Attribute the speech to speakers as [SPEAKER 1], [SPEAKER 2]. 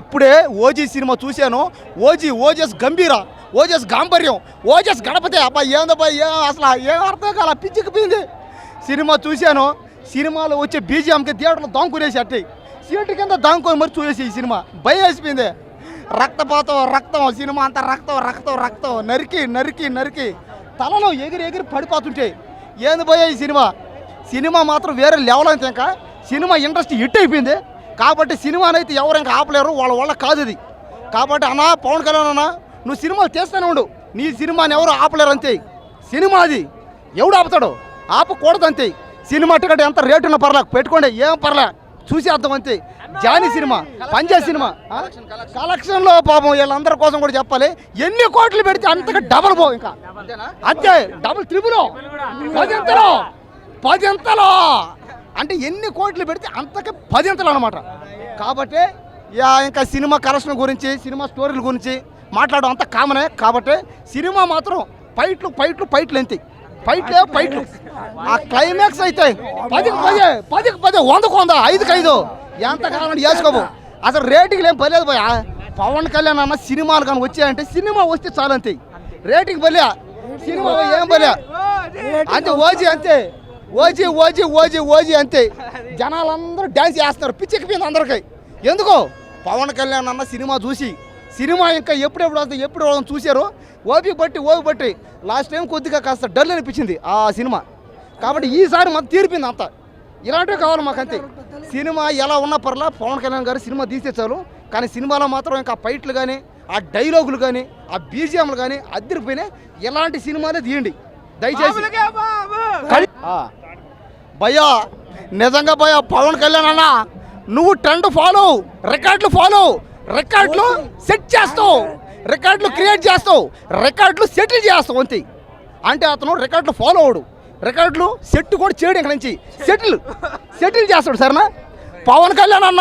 [SPEAKER 1] ఇప్పుడే OG cinema చూశాను. OG ఓజస్ గంభీర ఓజస్ గాంభర్యం ఓజస్ గణపతి. అబ్బా ఏందబ్బా ఏ అసలు ఏం అర్థం కాల? పిచ్చికిపోయింది సినిమా చూశాను. సినిమాలో వచ్చే బీజిఎంకి థియేటర్లో దాంకునేసి అట్టి సీటు కింద దాంకొని మరి చూసేసి ఈ సినిమా. భయం వేసిపోయింది. రక్తపాతం రక్తం సినిమా అంతా రక్తం రక్తం రక్తం. నరికి నరికి నరికి. తలలో ఎగిరి ఎగిరి పడిపోతుంటే. ఏంది పోయా ఈ సినిమా? సినిమా మాత్రం వేరే లెవెల్ అయితే ఇంకా. సినిమా ఇండస్ట్రీ హిట్ అయిపోయింది. కాబట్టి సినిమాని అయితే ఎవరు ఇంకా ఆపలేరు వాళ్ళ వల్ల కాదు ఇది. కాబట్టి అన్నా పవన్ కళ్యాణ్ అన్న నువ్వు సినిమాలు తీస్తూనే ఉండు. నీ సినిమాని ఎవరు ఆపలేరు అంతే. సినిమా అది. ఎవడు ఆపుతాడు? ఆపకూడదు అంతే. సినిమా టికెట్ ఎంత రేటు ఉన్నా పర్లే పెట్టుకోండి. ఏం పర్లే చూసేద్దాం అంతే. Johnny cinema Panja cinema? కలెక్షన్లో పాపం వీళ్ళందరి కోసం కూడా చెప్పాలి. ఎన్ని కోట్లు పెడితే అంతగా డబల్ పో ఇంకా. అంతే డబుల్ త్రిబుల్. పదింతలో. పదింతలో. అంటే ఎన్ని కోట్లు పెడితే అంతకే పదింతలు అనమాట కాబట్టి యా ఇంకా సినిమా కరెక్షన్ గురించి సినిమా స్టోరీల గురించి మాట్లాడడం అంత కామనే. కాబట్టి సినిమా మాత్రం ఫైట్లు ఫైట్లు ఫైట్లు ఎంత ఫైట్లే ఫైట్లు. ఆ క్లైమాక్స్ అయితే పదికి పదే పదికి పదే వందకు వంద ఐదుకి ఐదు. ఎంత కావాలంటే వేసుకోవు అసలు రేటింగ్లు ఏం పర్లేదు పోయా పవన్ కళ్యాణ్ అన్న సినిమాలు కానీ వచ్చాయంటే సినిమా వస్తే చాలంతే అంతే. రేటింగ్ బలియా సినిమా ఏం బలియా అంతే ఓజీ అంతే. ఓజీ ఓజీ ఓజీ ఓజీ అంతే జనాలందరూ డ్యాన్స్ చేస్తున్నారు. పిచ్చెక్కిపోయింది అందరికీ. ఎందుకో? పవన్ కళ్యాణ్ అన్న సినిమా చూసి సినిమా ఇంకా ఎప్పుడెప్పుడు వస్తుంది ఎప్పుడు వాళ్ళని చూశారు. ఓపి బట్టి ఓపి బట్టి లాస్ట్ టైం కొద్దిగా కాస్త డల్ అనిపించింది ఆ సినిమా. కాబట్టి ఈసారి మాకు తీరిపింది అంత. ఇలాంటివి కావాలి మాకు అంతే సినిమా ఎలా ఉన్న పర్లా పవన్ కళ్యాణ్ గారు సినిమా తీస్తే చాలు. కానీ సినిమాలో మాత్రం ఇంకా ఫైట్లు కానీ ఆ డైలాగులు కానీ ఆ బీజిఎంలు కానీ అద్దరిపోయినాయి. ఇలాంటి సినిమాలే తీయండి. దయచేసి. భయ్యా నిజంగా భయ్యా పవన్ కళ్యాణ్ అన్న నువ్వు ట్రెండ్ ఫాలో రికార్డులు ఫాలో రికార్డులు సెట్ చేస్తావు రికార్డులు క్రియేట్ చేస్తావు రికార్డులు సెటిల్ చేస్తావు అంతే. అంటే అతను రికార్డులు ఫాలో అవడు రికార్డులు సెట్ కూడా చేయడం ఇక్కడ నుంచి. సెటిల్ సెటిల్ చేస్తాడు సరేనా? పవన్ కళ్యాణ్ అన్న